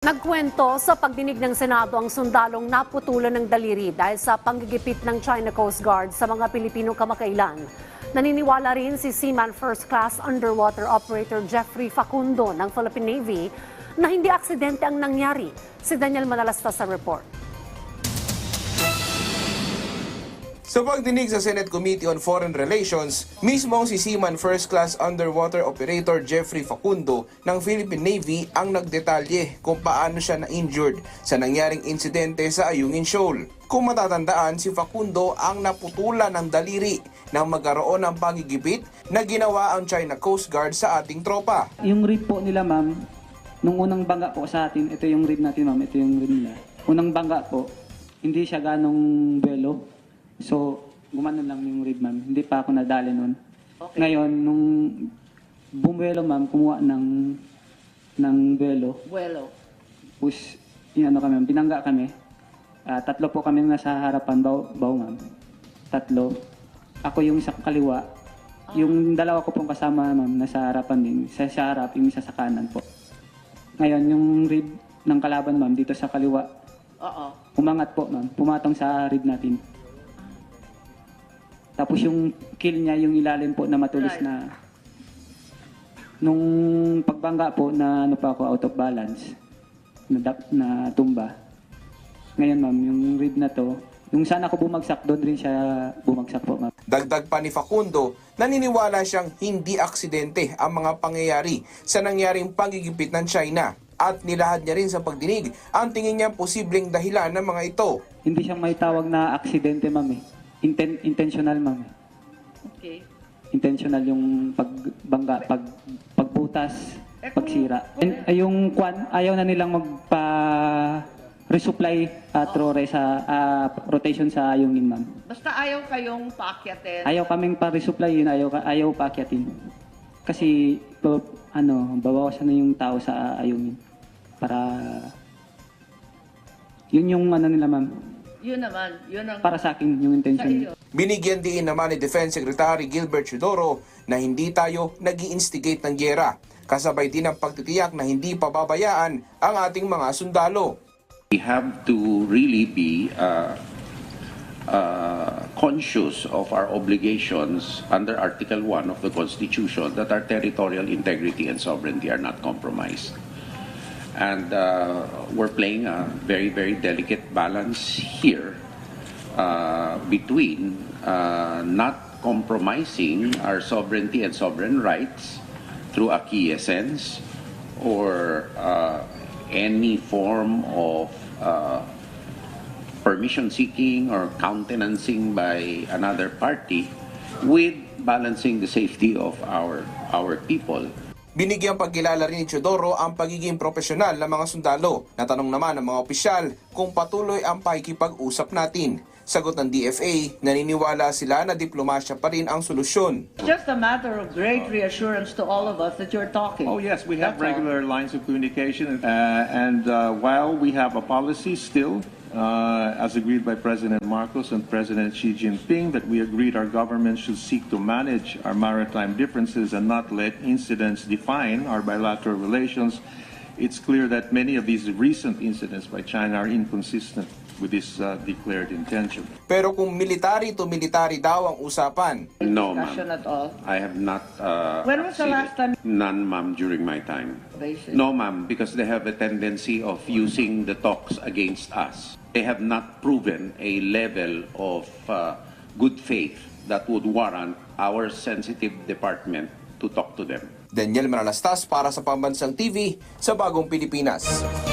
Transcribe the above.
Nagkwento sa pagdinig ng Senado ang sundalong naputulan ng daliri dahil sa panggigipit ng China Coast Guard sa mga Pilipinong kamakailan. Naniniwala rin si Seaman First Class Underwater Operator Jeffrey Facundo ng Philippine Navy na hindi aksidente ang nangyari. Si Daniel Manalasta sa report. Sa pagdinig sa Senate Committee on Foreign Relations, mismo si Seaman First Class Underwater Operator Jeffrey Facundo ng Philippine Navy ang nagdetalye kung paano siya na-injured sa nangyaring insidente sa Ayungin Shoal. Kung matatandaan, si Facundo ang naputulan ng daliri nang magkaroon ng pagigipit na ginawa ang China Coast Guard sa ating tropa. Yung rib po nila, ma'am, nung unang bangga po sa atin, ito yung rib natin, ma'am, ito yung rib nila. Unang bangga po, hindi siya ganong belo. So, gumano lang yung rib, ma'am. Hindi pa ako nadali nun. Ngayon, nung bumuelo, ma'am, kumuha ng ng belo. Vuelo. Tapos, yun ano kami, ma'am, binangga kami. Ah, tatlo po kami nasa harapan, baw, baw ma'am. Tatlo. Ako yung isa kaliwa. Yung dalawa ko pong kasama, ma'am, nasa harapan din. Isa sa harap, yung isa sa kanan po. Ngayon, yung rib ng kalaban, ma'am, dito sa kaliwa, Oo. umangat po, ma'am. Pumatong sa rib natin. Tapos yung kill niya, yung ilalim po na matulis Right. na nung pagbangga po na ano pa ako out of balance na, dap- na tumba. Ngayon ma'am, yung rib na to, yung sana ako bumagsak, doon rin siya bumagsak po ma'am. Dagdag pa ni Facundo, naniniwala siyang hindi aksidente ang mga pangyayari sa nangyaring pagigipit ng China at nilahad niya rin sa pagdinig ang tingin niya posibleng dahilan ng mga ito. Hindi siya may tawag na aksidente ma'am eh. Inten- intentional ma'am. Okay. intentional yung pagbangga, pag pagbutas, Eh, pagsira. And, ay, yung kwan, ayaw na nilang magpa resupply uh, trore sa ah, rotation sa ayungin, ma'am. Basta ayaw kayong paakyatin. Ayaw kaming pa-resupply yun, ayaw, ayaw paakyatin. Kasi, ano, babawasan na yung tao sa ayungin. Para, yun yung ano nila, ma'am. Yun naman. Yun ang Para sa akin, yung intention. Binigyan din naman ni Defense Secretary Gilbert Chudoro na hindi tayo nag instigate ng gyera. Kasabay din ang pagtitiyak na hindi pababayaan ang ating mga sundalo. We have to really be uh, uh, conscious of our obligations under Article 1 of the Constitution that our territorial integrity and sovereignty are not compromised. And uh, we're playing a very, very delicate balance here uh, between uh, not compromising our sovereignty and sovereign rights through acquiescence or uh, any form of uh, permission seeking or countenancing by another party with balancing the safety of our our people. Binigyang pagkilala rin ni Chudoro ang pagiging profesional ng mga sundalo. Natanong naman ng mga opisyal kung patuloy ang pakikipag-usap natin. Sagot ng DFA, naniniwala sila na diplomasya pa rin ang solusyon. It's just a matter of great reassurance to all of us that you're talking. Oh, yes, we have That's all. regular lines of communication. Uh, And uh, while we have a policy still, uh, as agreed by President Marcos and President Xi Jinping, that we agreed our government should seek to manage our maritime differences and not let incidents define our bilateral relations, it's clear that many of these recent incidents by China are inconsistent with this uh, declared intention. Pero kung military to military daw ang usapan, No, ma'am. at all. I have not. Uh, When was the last time- None, ma'am, during my time. No, ma'am, because they have a tendency of using the talks against us. They have not proven a level of uh, good faith that would warrant our sensitive department to talk to them. Daniel Manalastas para sa Pambansang TV sa Bagong Pilipinas.